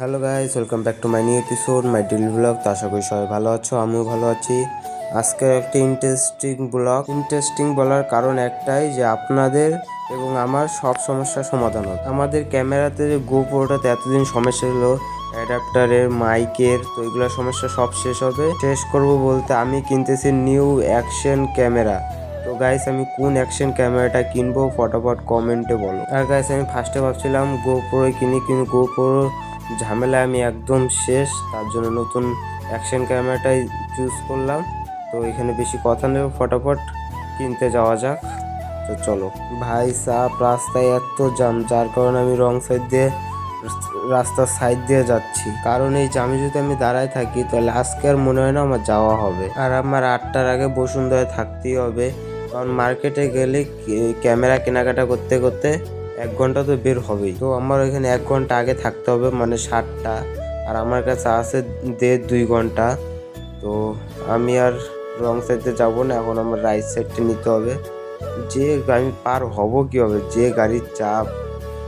Hello guys, welcome back to my new episode, my daily blog. তো আশা করি সবাই ভালো আছো, আমিও ভালো আছি। আজকে একটা ইন্টারেস্টিং ব্লগ। ইন্টারেস্টিং বলার কারণ একটাই যে আপনাদের এবং আমার সব সমস্যার সমাধান হবে আমাদের ক্যামেরাতে যে গোপ্রোটাতে এতদিন সমস্যা ছিল অ্যাডাপ্টারের মাইকের তো এগুলো সমস্যা সব শেষ হবে। শেষ করব বলতে আমি কিনতেছি নিউ অ্যাকশন ক্যামেরা তো গাইস, আমি কোন অ্যাকশন ক্যামেরাটা কিনবো, ফটাফট কমেন্টে বলো। আর গাইস, আমি ফার্স্টে ভাবছিলাম গোপ্রো কিনি, কিন্তু গোপ্রো ঝামেলা আমি একদম শেষ, তার জন্য নতুন অ্যাকশন ক্যামেরাটাই চুজ করলাম। তো এখানে বেশি কথা নেই, ফটাফট কিনতে যাওয়া যাক। তো চলো। ভাই সাপ রাস্তায় এত জাম যার কারণে আমি রং সাইড দিয়ে, রাস্তার সাইড দিয়ে যাচ্ছি। কারণ এই জামে যদি আমি দাঁড়ায় থাকি, তাহলে আজকে আর মনে হয় না আমার যাওয়া হবে। আর আমার আটটার আগে বসুন্ধরায় থাকতেই হবে। কারণ মার্কেটে গেলে ক্যামেরা কেনাকাটা করতে করতে এক ঘণ্টা তো বের হবেই। তো আমার ওইখানে এক ঘণ্টা আগে থাকতে হবে মানে সাতটা। আর আমার কাছে আছে দেড় দুই ঘণ্টা। তো আমি আর রং সাইডে যাব না, এখন আমার রাইট সাইডটা নিতে হবে। যে আমি পার হব কি হবে যে গাড়ির চাপ,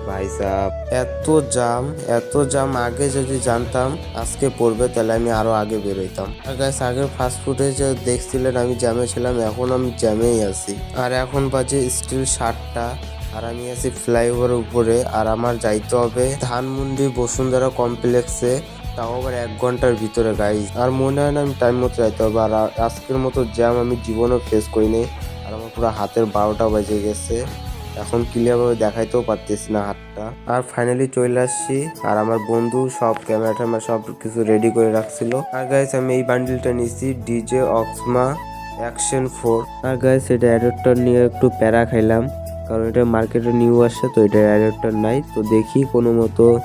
ভাই সাহেব এত জাম এত জাম। আগে যদি জানতাম, আজকে পড়বে, তাহলে আমি আরও আগে বেরোইতাম। আর গাইস আগের ফাস্ট ফুডে যে দেখছিলেন, আমি জ্যামে ছিলাম, এখন আমি জ্যামেই আছি। আর এখন বাজে স্টিল সাতটা। আর আমি আছি ফ্লাইওভার উপরে, আর আমার যাইতে হবে ধানমন্ডি বসুন্ধরা কমপ্লেক্সে। তাও আবার এক ঘণ্টার ভিতরে গাইজ আর মনে হয় না আমি টাইম মতো যাইতে হবে, আর আজকের মতো জ্যাম আমি জীবনেও ফেস করিনি আর আমার পুরো হাতের বারোটা বাজে গেছে। এখন ক্লিয়ারভাবে দেখাইতেও পারতেছি না হাতটা। আর ফাইনালি চলে আসছি, আর আমার বন্ধু সব ক্যামেরা ট্যামেরা সব কিছু রেডি করে রাখছিল। আর গাইস আমি এই বান্ডিলটা নিয়েছি ডিজে অক্সমা অ্যাকশন ফোর আর গাইস এটা অ্যাডাপ্টার নিয়ে একটু প্যারা খাইলাম। কারণ এটা মার্কেটে নিউ আসছে, তো এটা অ্যাডাপ্টার নাই। তো দেখি কোনো মতো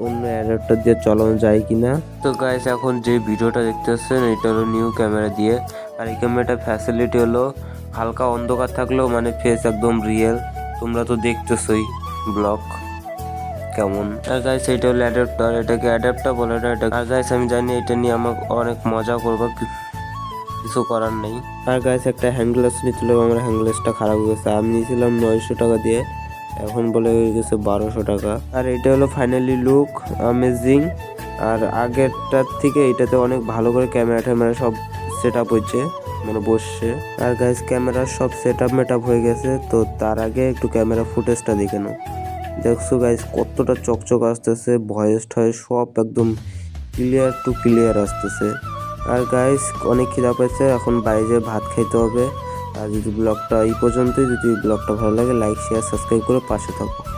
অন্য অ্যাডাপ্টার দিয়ে চালানো যায় কিনা। তো গাইস এখন যে ভিডিওটা দেখতে দেখতেছেন এটা হলো নিউ ক্যামেরা দিয়ে। আর এই ক্যামেরাটার ফ্যাসিলিটি হলো হালকা অন্ধকার থাকলেও মানে ফেস একদম রিয়েল তোমরা তো দেখতেছই ব্লক কেমন। আর গাইস এটা হলো অ্যাডাপ্টার এটাকে অ্যাডাপ্টার বলে না এটা আর গাইস আমি জানি এটা নিয়ে আমার অনেক মজা করব। কি- কিছু করার নেই। আর গাইস একটা হ্যান্ডগ্লাস নিয়েছিল আমার হ্যান্ডগ্লাসটা খারাপ হয়ে গেছে। আমি নিয়েছিলাম নয়শো টাকা দিয়ে, এখন বলে হয়ে গেছে বারোশো টাকা। আর এটা হলো ফাইনালি লুক অ্যামেজিং আর আগেরটার থেকে এটাতে অনেক ভালো করে ক্যামেরা ট্যামেরা সব সেট আপ হয়েছে মানে বসছে। আর গাইস ক্যামেরার সব সেট আপ মেট আপ হয়ে গেছে, তো তার আগে একটু ক্যামেরা ফুটেজটা দেখে নাও। দেখছ গাইস কতটা চকচক আসতেছে ভয়েস টয়েস সব একদম ক্লিয়ার টু ক্লিয়ার আসতেছে। আর গাইস অনেক খিদা পেয়েছে, এখন বাইরে ভাত খাইতে হবে। আর যদি ব্লগটা এই পর্যন্তই, যদি ব্লগটা ভালো লাগে লাইক শেয়ার সাবস্ক্রাইব করে পাশে থাকো।